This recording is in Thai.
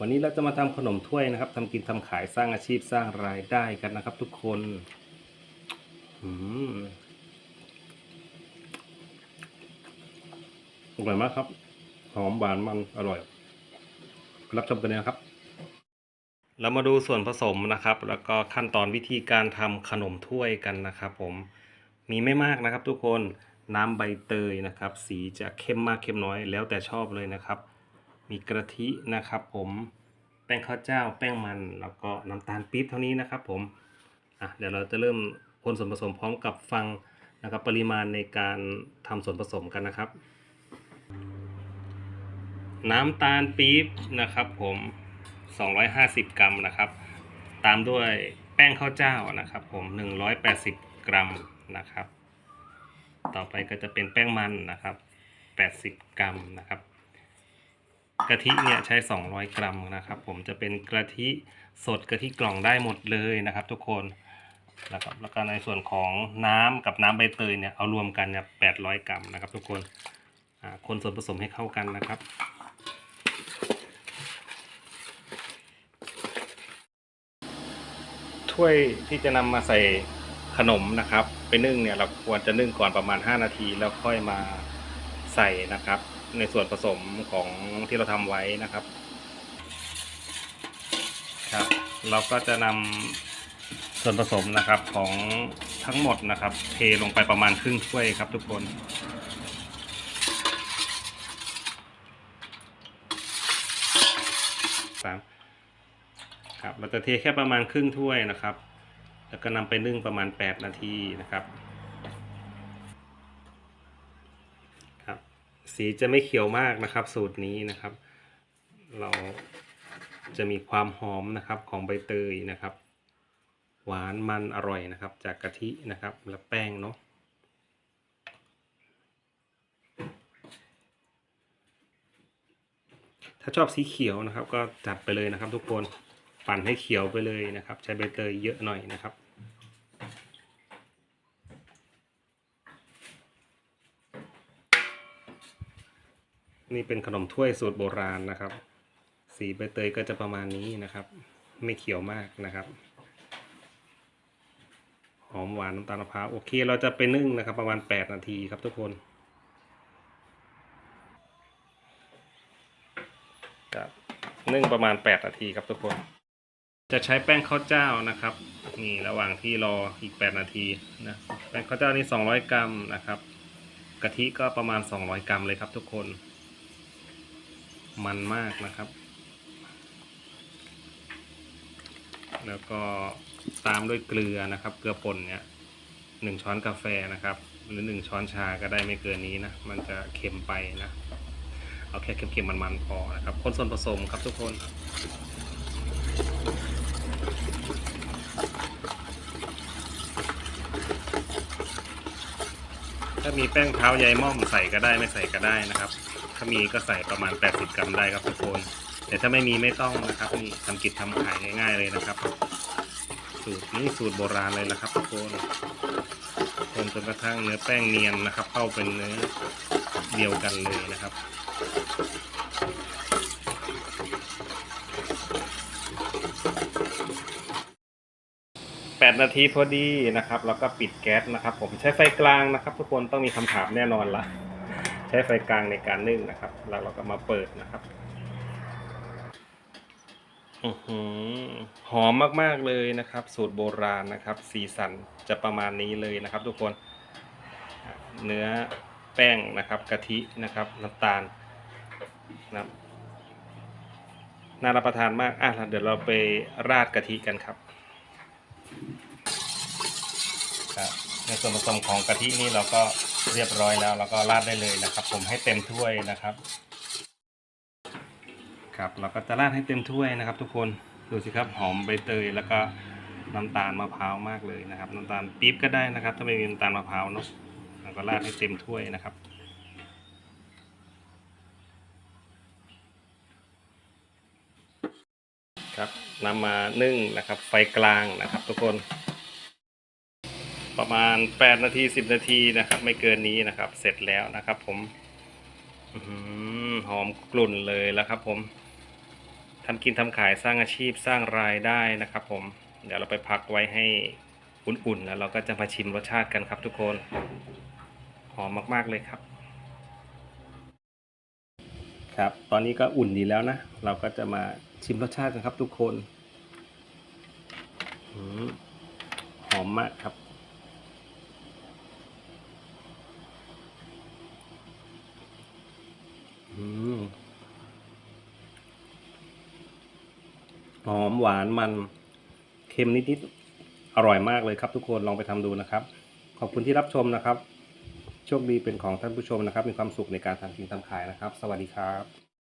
วันนี้เราจะมาทำขนมถ้วยนะครับทำกินทำขายสร้างอาชีพสร้างรายได้กันนะครับ ทุกคนอืมอร่อยมากครับ หอมหวานมันอร่อย รับชมกันเลยนะครับ เรามาดูส่วนผสมนะครับ แล้วก็ขั้นตอนวิธีการทำขนมถ้วยกันนะครับ ผมมีไม่มากนะครับ ทุกคนน้ำใบเตยนะครับ สีจะเข้มมากเข้มน้อยแล้วแต่ชอบเลยนะครับ มีกะทินะครับ ผมแป้งข้าวเจ้าแป้งมันแล้วก็น้ำตาลปี๊บเท่านี้นะครับ ผมอะเดี๋ยวเราจะเริ่มคนส่วนผสมพร้อมกับฟังนะครับปริมาณในการทำส่วนผสมกันนะครับ น้ำตาลปี๊บนะครับ ผม 250 กรัมนะครับ ตามด้วยแป้งข้าวเจ้านะครับ ผม 180 กรัมนะครับ ต่อไปก็จะเป็นแป้งมันนะครับ 80 กรัมนะครับ กะทิเนี่ยใช้ 200 กรัมนะครับ ผมจะเป็นกะทิสดกะทิกล่องได้หมดเลยนะครับ ทุกคนแล้วก็แล้วก็ในส่วนของน้ำกับน้ำใบเตยเนี่ยเอารวมกันเนี่ย800กรัมนะครับ ทุกคนคนส่วนผสมให้เข้ากันนะครับ ถ้วยที่จะนำมาใส่ขนมนะครับ ไปนึ่งเนี่ยเราควรจะนึ่งก่อนประมาณ 5 นาทีแล้วค่อยมาใส่นะครับ ในส่วนผสมของที่เราทำไว้นะครับครับ เราก็จะนำส่วนผสมนะครับของทั้งหมดนะครับ เทลงไปประมาณครึ่งถ้วยครับทุกคนสามครับเราจะเทแค่ประมาณครึ่งถ้วยนะครับ แล้วก็นำไปนึ่งประมาณ 8 นาทีนะครับครับ สีจะไม่เขียวมากนะครับ สูตรนี้นะครับ เราจะมีความหอมนะครับของใบเตยนะครับ หวานมันอร่อยนะครับ จากกะทินะครับ และแป้งเนาะถ้าชอบสีเขียวนะครับ ก็จัดไปเลยนะครับ ทุกคนปั่นให้เขียวไปเลยนะครับ ใช้ใบเตยเยอะหน่อยนะครับ นี่เป็นขนมถ้วยสูตรโบราณนะครับ สีใบเตยก็จะประมาณนี้นะครับ ไม่เขียวมากนะครับหอมหวานน้ำตาลมะพร้าวโอเค เราจะไปนึ่งนะครับประมาณ 8 นาทีครับทุกคนครับนึ่งประมาณ 8 นาทีครับทุกคน จะใช้แป้งข้าวเจ้านะครับ นี่ระหว่างที่รออีก 8 นาทีนะแป้งข้าวเจ้านี่ 200 กรัมนะครับกะทิก็ประมาณ 200 กรัมเลยครับทุกคน มันมากนะครับ แล้วก็ตามด้วยเกลือนะครับ เกลือป่นเนี่ยหนึ่งช้อนกาแฟนะครับ หรือหนึ่งช้อนชาก็ได้ไม่เกินนี้นะ มันจะเค็มไปนะ เอาแค่เค็มๆมันๆพอนะครับคนส่วนผสมครับทุกคน ถ้า มีแป้งเท้าใยม่อมใส่ก็ได้ไม่ใส่ก็ได้นะครับ ถ้ามีก็ใส่ประมาณ 80 กรัมได้ครับทุกคน แต่ถ้าไม่มีไม่ต้องนะครับนี่ทำกิจทำขายง่าย ๆเลยนะครับ สูตรนี้สูตรโบราณเลยนะครับทุกคนคนจนกระทั่งเนื้อแป้งเนียนนะครับ เข้าเป็นเนื้อเดียวกันเลยนะครับ 8 นาทีพอดีนะครับ แล้วก็ปิดแก๊สนะครับ ผมใช้ไฟกลางนะครับ ทุกคนต้องมีคำถามแน่นอนละใช้ไฟกลางในการนึ่งนะครับ แล้วเราก็มาเปิดนะครับหอมมากๆเลยนะครับ สูตรโบราณนะครับ สีสันจะประมาณนี้เลยนะครับ ทุกคนเนื้อแป้งนะครับกะทินะครับน้ำตาลนะน่ารับประทานมากอะเดี๋ยวเราไปราดกะทิกันครับ ครับในส่วนผสมของกะทินี่เราก็เรียบร้อยแล้วเราก็ราดได้เลยนะครับ ผมให้เต็มถ้วยนะครับ ครับเราก็จะราดให้เต็มถ้วยนะครับ ทุกคนดูสิครับหอมใบเตยแล้วก็น้ำตาลมะพร้าวมากเลยนะครับ น้ำตาลปี๊บก็ได้นะครับ ถ้าไม่มีน้ำตาลมะพร้าวเนาะเราก็ราดให้เต็มถ้วยนะครับครับนำมานึ่งนะครับ ไฟกลางนะครับ ทุกคน ประมาณ 8 นาที 10 นาทีนะครับ ไม่เกินนี้นะครับ เสร็จแล้วนะครับ ผมหอมกลุ่นเลยแล้วครับ ผมทำกินทำขายสร้างอาชีพสร้างรายได้นะครับ ผม เดี๋ยวเราไปพักไว้ให้อุ่นๆแล้วเราก็จะมาชิมรสชาติกันครับ ทุกคนหอมมากๆเลยครับ ครับ ตอนนี้ก็อุ่นดีแล้วนะ เราก็จะมาชิมรสชาติกันครับ ทุกคนหอมมากครับ อืม หอมหวานมันเค็มนิดๆอร่อยมากเลยครับ ทุกคนลองไปทำดูนะครับ ขอบคุณที่รับชมนะครับ โชคดีเป็นของท่านผู้ชมนะครับ มีความสุขในการทำกินทำขายนะครับ สวัสดีครับ